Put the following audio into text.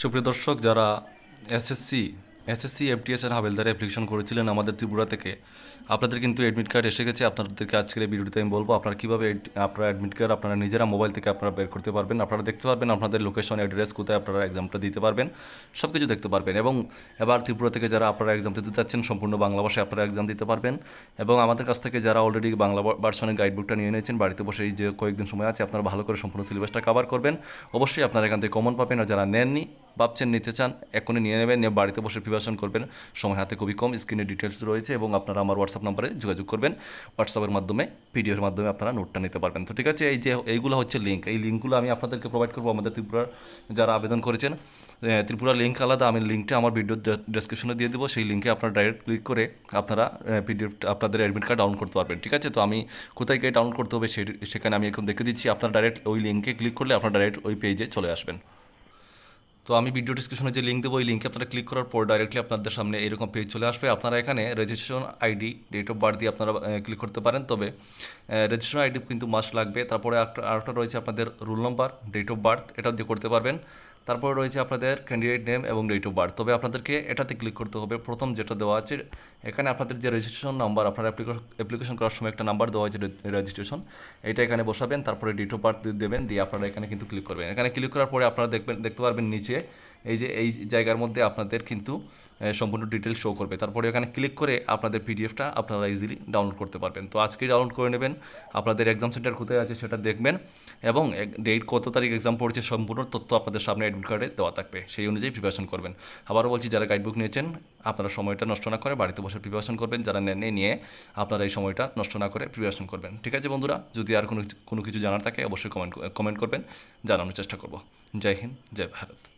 সুপ্রিয় দর্শক, যারা এসএসসি এসএসসি এফটিএস এর হাবেলদারে অ্যাপ্লিকেশন করেছিলেন আমাদের ত্রিপুরা থেকে, আপনাদের কিন্তু অ্যাডমিট কার্ড এসে গেছে। আপনাদেরকে আজকের এই ভিডিওতে আমি বলব, আপনারা কীভাবে আপনারা অ্যাডমিট কার্ড আপনারা নিজেরা মোবাইল থেকে আপনারা বের করতে পারবেন। আপনারা দেখতে পারবেন, আপনাদের লোকেশন অ্যাড্রেস কোথায় আপনারা এক্সামটা দিতে পারবেন সব কিছু দেখতে পারবেন। এবং এবার ত্রিপুরা থেকে যারা আপনারা এক্সাম দিতে চাচ্ছেন, সম্পূর্ণ বাংলা ভাষায় আপনারা এক্সাম দিতে পারবেন। এবং আমাদের কাছ থেকে যারা অলরেডি বাংলা ভার্সনের গাইডবুকটা নিয়ে নিয়েছেন, বাড়িতে বসে এই যে কয়েকদিন সময় আছে, আপনারা ভালো করে সম্পূর্ণ সিলেবাসটা কভার করবেন। অবশ্যই আপনারা এখান থেকে কমন পাবেন, আর যারা নেননি ভাবছেন, নিতে চান, এখনই নিয়ে নেবেন, নিয়ে বাড়িতে বসে প্রিপারেশন করবেন। সময় হাতে খুবই কম স্ক্রিনে ডিটেলস রয়েছে এবং আপনারা আমার হোয়াটসঅ্যাপ নাম্বারে যোগাযোগ করবেন। হোয়াটসঅ্যাপের মাধ্যমে পিডিএফের মাধ্যমে আপনারা নোটটা নিতে পারবেন। তো ঠিক আছে, এই যে, এইগুলো হচ্ছে লিঙ্ক এই লিঙ্কগুলো আমি আপনাদেরকে প্রোভাইড করব আমাদের ত্রিপুরার যারা আবেদন করেছেন। ত্রিপুরা লিঙ্ক আলাদা, আমি লিঙ্কটা আমার ভিডিও ডেসক্রিপশনে দিয়ে দেবো। সেই লিঙ্কে আপনারা ডাইরেক্ট ক্লিক করে আপনারা পিডিএফ আপনাদের অ্যাডমিট কার্ড ডাউনলোড করতে পারবেন। ঠিক আছে, তো আমি কোথায় গিয়ে ডাউনলোড করতে হবে সেখানে আমি এখন দেখে দিচ্ছি। আপনারা ডাইরেক্ট ওই লিঙ্কে ক্লিক করলে আপনারা ডাইরেক্ট ওই পেজে চলে আসবেন। তো আমি ভিডিও ডিসক্রিপশনে যে লিঙ্ক দেবো, ওই লিঙ্কে আপনারা ক্লিক করার পর ডাইরেক্টলি আপনাদের সামনে এরকম পেজ চলে আসবে। আপনারা এখানে registration ID date of birth দিয়ে আপনারা ক্লিক করতে পারেন। তবে রেজিস্ট্রেশন আইডি কিন্তু মাস লাগবে। তারপরে আরেকটা রয়েছে আপনাদের roll number date of birth এটাও দিয়ে করতে পারবেন। তারপরে রয়েছে আপনাদের ক্যান্ডিডেট নেম এবং ডেট অফ বার্থ তবে আপনাদেরকে এটাতে ক্লিক করতে হবে। প্রথম যেটা দেওয়া আছে, এখানে আপনাদের যে রেজিস্ট্রেশন নাম্বার আপনার অ্যাপ্লিকেশন করার সময় একটা নাম্বার দেওয়া হয়েছে রেজিস্ট্রেশন এটা এখানে বসাবেন, তারপরে ডেট অফ বার্থ দেবেন, দিয়ে আপনারা এখানে কিন্তু ক্লিক করবেন। এখানে ক্লিক করার পরে আপনারা দেখবেন, দেখতে পারবেন নিচে এই যে, এই জায়গার মধ্যে আপনাদের কিন্তু সম্পূর্ণ ডিটেলস শো করবে। তারপরে এখানে ক্লিক করে আপনাদের পিডিএফটা আপনারা ইজিলি ডাউনলোড করতে পারবেন। তো আজকেই ডাউনলোড করে নেবেন। আপনাদের এক্সাম সেন্টার কোথায় আছে সেটা দেখবেন এবং ডেট কত তারিখ এক্সাম পড়ছে সম্পূর্ণ তথ্য আপনাদের সামনে অ্যাডমিট কার্ডে দেওয়া থাকবে। সেই অনুযায়ী প্রিপারেশন করবেন। আবারও বলছি, যারা গাইডবুক নিয়েছেন, আপনারা সময়টা নষ্ট না করে বাড়িতে বসে প্রিপারেশন করবেন। যারা নেন নিয়ে আপনারা এই সময়টা নষ্ট না করে প্রিপারেশন করবেন। ঠিক আছে বন্ধুরা? যদি আর কোনো কোনো কিছু জানার থাকে, অবশ্যই কমেন্ট কমেন্ট করবেন। জানানোর চেষ্টা করব। জয় হিন্দ, জয় ভারত।